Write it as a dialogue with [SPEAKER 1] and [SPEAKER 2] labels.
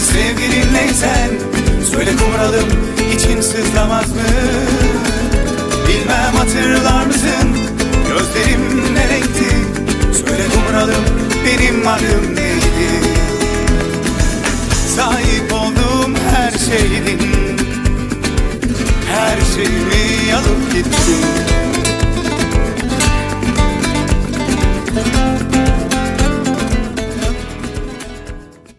[SPEAKER 1] sevgilinleysen Söyle kumralım için sızlamaz mı? Bilmem hatırlar mısın? Gözlerim ne renkti? Söyle kumralım benim adım neydi? Sahip olduğum her şeydin Her şeyimi alıp gittin